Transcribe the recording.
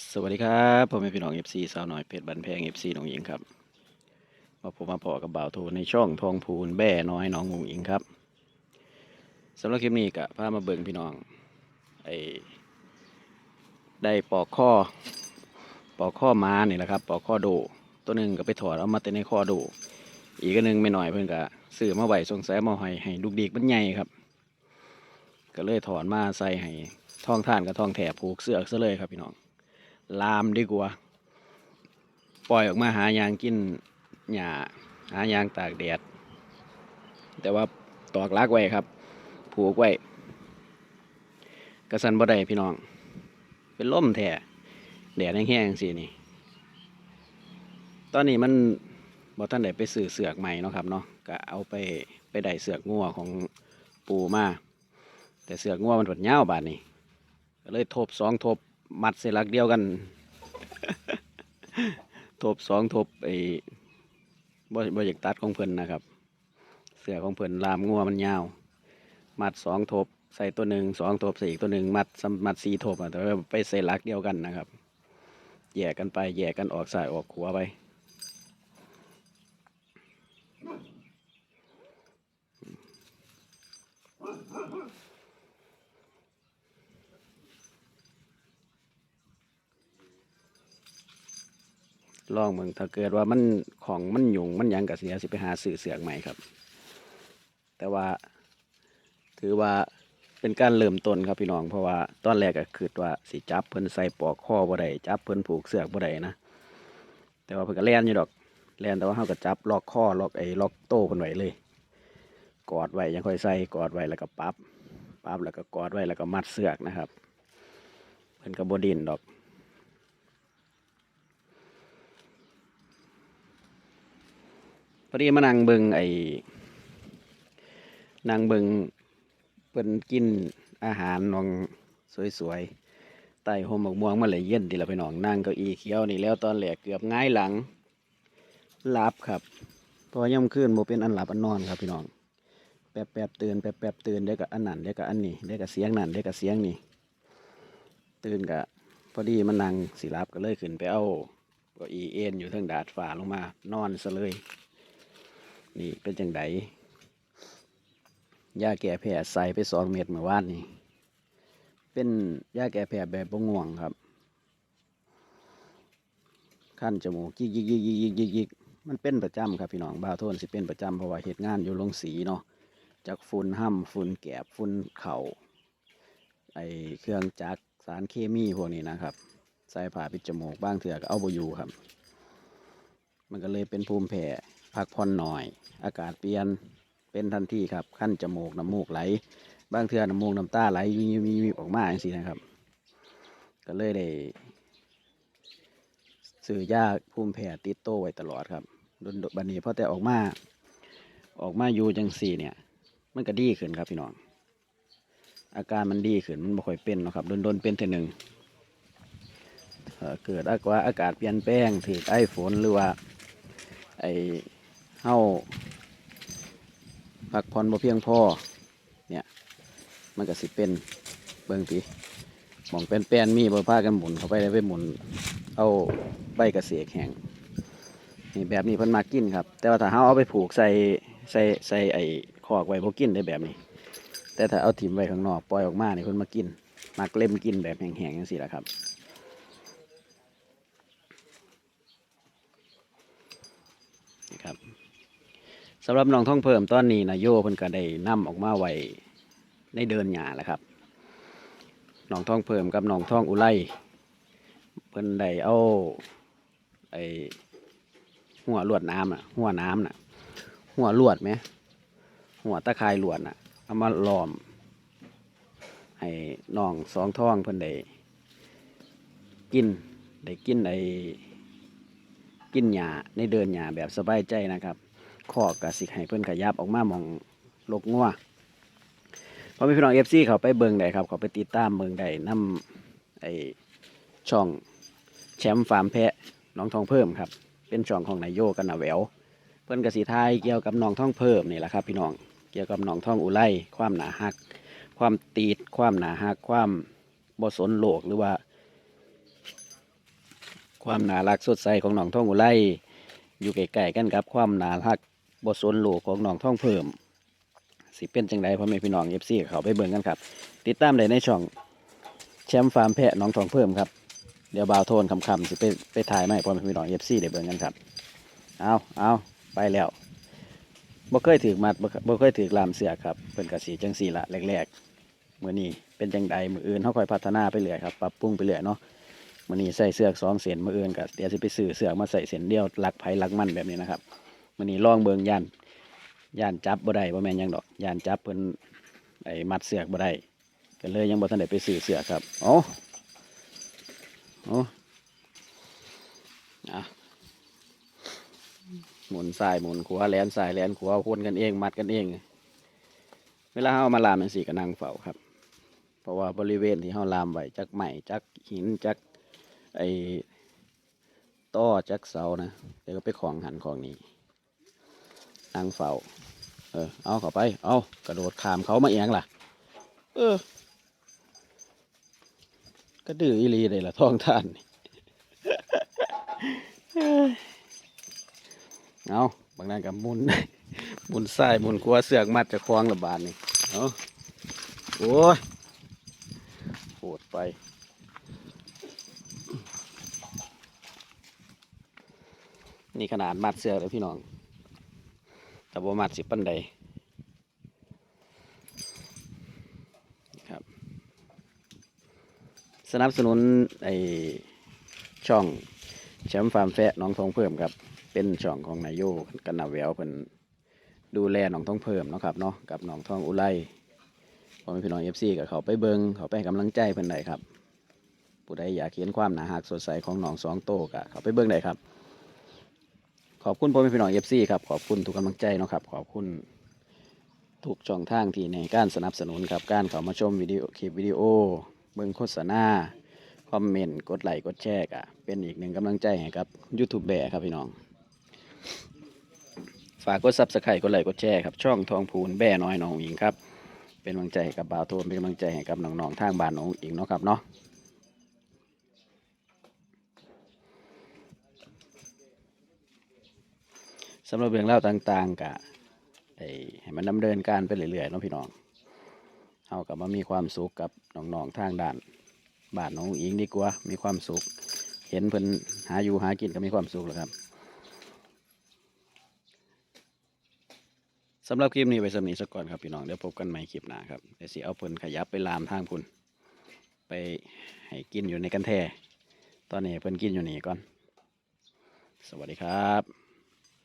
สวัสดีครับผมเป็นพี่น้องเอฟซีสาวน้อยเพชรบันแพงเอฟซีน้องหญิงครับมาผมมาพอกับบ่าวโทในช่องทองพูนแบ่น้อยน้องงงหญิงครับสำหรับคลิปนี้กะพามาเบิ่งพี่น้องไอ้ได้ปอกข้อ ปอกข้อม้านี่แหละครับ ปอกข้อโด ตัวหนึ่งก็ไปถอดเอามาแต่ในข้อโด อีกอันหนึ่งไม่หน่อยเพิ่อนก็ซื้อมาไหวสงสัยมาให้ให้ลูกดีกมันใหญ่ครับ ก็เลยถอนมาใส่ให้ท่องท่านกับท่องแถบผูกเสือกซะเลยครับพี่น้อง ลามดีกว่า ปล่อยออกมาหายางกินหญ้าหายางตากแดด แต่ว่าตอกลักไว้ครับ ผูกไว้กระสันบ่ได้พี่น้อง เป็นล่มแท้แดดแห้งๆสินี่ ตอนนี้มันบ่ท่านได้ไปซื้อเสือกใหม่เนาะครับเนาะก็เอาไปไปได้เสือกงัวของปูมาแต่เสือกงัวมันถดเงาวบาดนี้ก็เลยทบสองทบ มัดเสลักเดียวกันทบสองทบไอ้บ่บ่อยากตัดของเพิ่นนะครับ เสือของเพิ่นลามงัวมันยาว มัดสองทบใส่ตัวหนึ่งสองทบใส่อีกตัวหนึ่งมัดสมัดสี่ทบอะแต่ว่าไปใส่ลักเดียวกันนะครับ แยกกันไปแยกกันออกสายออกขัวไป ลองเมืองถ้าเกิดว่ามันของมันหยุ่งมันยังกะเสียสิไปหาสื่อเสือกใหม่ครับ แต่ว่าถือว่าเป็นการเริ่มต้นครับพี่น้องเพราะว่าตอนแรกก็คือว่าสิจับเพิ่นใส่ปอกข้อบ่ได้จับเพิ่นผูกเสือกบ่ได้นะแต่ว่าเพิ่นก็แล่นอยู่ดอกแล่นแต่ว่าเฮาก็จับล็อกข้อล็อกไอ้ล็อกโต้เพิ่นไว้เลย กอดไว้ยังค่อยใส่กอดไว้แล้วก็ปับปับแล้วก็กอดไว้แล้วก็มัดเสือกนะครับเพิ่นก็บ่ดิ้นดอก พอดีมานั่งเบิงไอ้นั่งเบิงเพิ่นกินอาหารนองสวยๆใต้ห่มหมกม่วงมาเลยเย็นทีละพี่น้องนั่งเก้าอี้เขียวนี่แล้วตอนแรกเกือบง่ายหลังหลับครับพอย่ำคืนโมเป็นอันหลับอันนอนครับพี่น้องแป๊บแป๊บตื่นแป๊บแป๊บตื่นเดี๋ยวกับอันนั้นเดี๋ยวกับอันนี้เดี๋ยวกับเสียงนั่นเดี๋ยวกับเสียงนี่ตื่นกะพอดีมันนั่งสิรับก็เลยขึ้นไปเอาเก็อีเอ็นอยู่เทั้งดาดฟ้าลงมานอนซะเลย นี่เป็นจังไดยาแก้แผลใส่ไปสองเม็ดเมื่อวานนี่เป็นยาแก้แผลแบบบง่วงครับขั้นจมูกยิกยิกยิกยิกยิกยิกมันเป็นประจำครับพี่น้องบ้าวโทนสิเป็นประจำเพราะว่าเหตุงานอยู่ลงสีเนาะจากฝุ่นห้ำฝุ่นแกบฝุ่นเข่าไอเครื่องจักรสารเคมีพวกนี้นะครับใส่ผ่าปิดจมูกบ้างเถื่อก็เอาบอยู่ครับ มันก็เลยเป็นภูมิแพ้ พักผ่อนหน่อย อากาศเปลี่ยนเป็นทันทีครับขั้นจมูกน้ำมูกไหล บางเทือน้ำมูกน้ำตาไหลวิววิววิวออกมาอย่างนี้นะครับ ก็เลยได้ซื้อยาภูมิแพ้ติดโตไว้ตลอดครับโดนบันนี้พอแต่ออกมาออกมาอยู่จังสี่เนี่ย มันก็ดีขึ้นครับพี่น้องอาการมันดีขึ้นมันบ่ค่อยเป็นหรอกครับโดนโดนเป็นเท่หนึ่งเอ่อเกิดอากว่าอากาศเปลี่ยนแปลงถือไอ้ฝนหรือว่าไอ เฮาพักผ่อนบ่เพียงพอเนี่ยมันก็สิเป็นเบิ่งปีมองเป็นแป้นมีบ่พากันหมุนเข้าไปได้ไปหมุน เอาใบกระเสกแห้งนี่แบบนี้เพิ่นมากินครับ แต่ว่าถ้าเฮาเอาไปผูกใส่ใส่ใส่ไอ้คอกไว้บ่กินได้แบบนี้ แต่ถ้าเอาถิ่มไว้ข้างนอกปล่อยออกมานี่เพิ่นมากินมักเล่มกินแบบแห้งๆจังซี่ล่ะครับนี่ครับ สำหรับน้องท่องเพิ่มตอนนี้นะโยเพิ่นก็ได้นํออกมาไว้ในเดินหญ้าแหละครับน้องท่องเพิ่มกับน้องท่องอุไลเพิ่นได้เอาไอ้หัวลวดน้ำอะ หัวน้ำน่ะ หัวลวดไหมหัวตะข่ายลวดน่ะเอามาล้อม ให้น้องสองท่องเพิ่นได้กินได้กินไอ้กินหญ้าในเดินหญ้าแบบสบายใจนะครับ ข้อกะสิให้เพิ่นขยับออกมามองลกงัวพอมีพี่น้องเอฟซีเขาไปเบิงได้ครับ เขาไปติดตามเบิงได้นํไอช่องแชมป์ฟาร์มแพะน้องทองเพิ่มครับ เป็นช่องของนายโยกันนาแววเพิ่นกสิทายเกี่ยวกับน้องทองเพิ่มนี่แหละครับ พี่น้องเกี่ยวกับน้องทองอุไลความหนาหัก ความตีดความหนาหัก ความบ่สนโลกหรือว่า ความหนารักสดใสของน้องท่องอุไรอยู่ใกล้ๆกันกับ ความหนารัก บทสนโลกของน้องท่องเพิ่ม สิเป็นจังไดพ่อแม่พี่น้องเอฟซีเขาไปเบิ่งกันครับ ติดตามได้ในช่องแชมป์ฟาร์มแพะน้องทองเพิ่มครับเดี๋ยวบ่าวโทนคำๆสิไปไปถ่ายมาให้พ่อแม่พี่น้องเอฟซีได้เบิ่งกันครับเอาเอาไปแล้วบ่เคยถือมัดบ่เคบ่เคยถือลามเสือครับเพิ่นกระสีจังสีละแรกๆมื้อนี้เป็นจังใดมืออื่นเฮาคอยพัฒนาไปเรื่อยครับปรับปรุงไปเรื่อยเนาะมื้อนี้ใส่เสือกสองเส้นมืออื่นก็เดี๋ยวสิไปซื้อเสือกมาใส่เส้นเดียวหลักไผหลักมันแบบนี้นะครับ มื้อนี้ลองเบิงย่านย่านจับบ่ได้บ่แม่นยังดอกย่านจับเพิ่นไอ้มัดเสือกบ่ได้ก็เลยยังบ่ทันได้ไปซื้อเสือกครับโอ้โอ้อะหมุนซ้ายหมุนขวาแลนซ้ายแลนขวาคนกันเอง มัดกันเอง เวลาเรามาลามเป็นสี่ก็นั่งเฝ้าครับ เพราะว่าบริเวณที่เราลามไว้จักไม้จักหินจักไอ้ต้อจักเสานะเดี๋ยวก็ไปของหันของนี้ นั่งเฝ้าเออเอาเข้าไป เอากระโดดขามเขามาเอียงล่ะ เออก็ดื้ออีลีเลยล่ะท้องท่านเอาบางนั้นกับมุนมุนซ้ายมุนขวเสือกมัดจะคล้องระบาดนี่เอาโอ้ยโหดไปนี่ขนาดมัดเสือกเลยพี่น้อง แต่บ่มัดสิปันใดครับ สนับสนุนไอช่องแชมป์ฟาร์มแฟะน้องทองเพิ่มครับ เป็นช่องของนายโยกันนาแววเพิ่นดูแลน้องทองเพิ่มนะครับเนาะกับน้องทองอุไรพอแม่พี่น้องเอฟซีกับเขาไปเบิงเขาไปให้กำลังใจเพิ่นได้ครับผู้ใดอยากเห็นความหนาหักสดใสของน้องสองโตกะเขาไปเบิงได้ครับ ขอบคุณพ่อแม่พี่น้องเอฟซีครับ ขอบคุณทุกกำลังใจเนาะครับ ขอบคุณทุกช่องทางที่ในการสนับสนุนครับ การเข้ามาชมวิดีโอคลิปวิดีโอ เบิ่งโฆษณา คอมเมนต์ กดไลค์ กดแชร์กะเป็นอีกหนึ่งกำลังใจให้กับยูทูบแบร์ครับพี่น้อง ฝากกดซับสไครต์กดไลค์ กดแชร์ครับ ช่องทองพูนแบ่น้อยน้องอิงครับ เป็นกำลังใจให้กับบ่าวโทนเป็นกำลังใจให้กับน้องๆทางบ้านน้องอิงเนาะครับเนาะ สำหรับเรื่องเล่าวต่างๆกะไอ้ให้มันดำเนินการไปเรื่อยๆเนาะพี่น้องเฮากับมามีความสุขกับน้องๆทางด้านบานน้องอิงดีกว่า มีความสุข เห็นเพิ่นหาอยู่หากินก็มีความสุขแล้วครับสำหรับคลิปนี้ไว้สำนีสักก่อนครับพี่น้องเดี๋ยวพบกันใหม่คลิปหน้าครับเดี๋ยวสิเอาเพิ่นขยับไปลามทางพุ่นไปให้กินอยู่ในกันแท่ตอนนี้เพิ่นกินอยู่นี่ก่อน สวัสดีครับ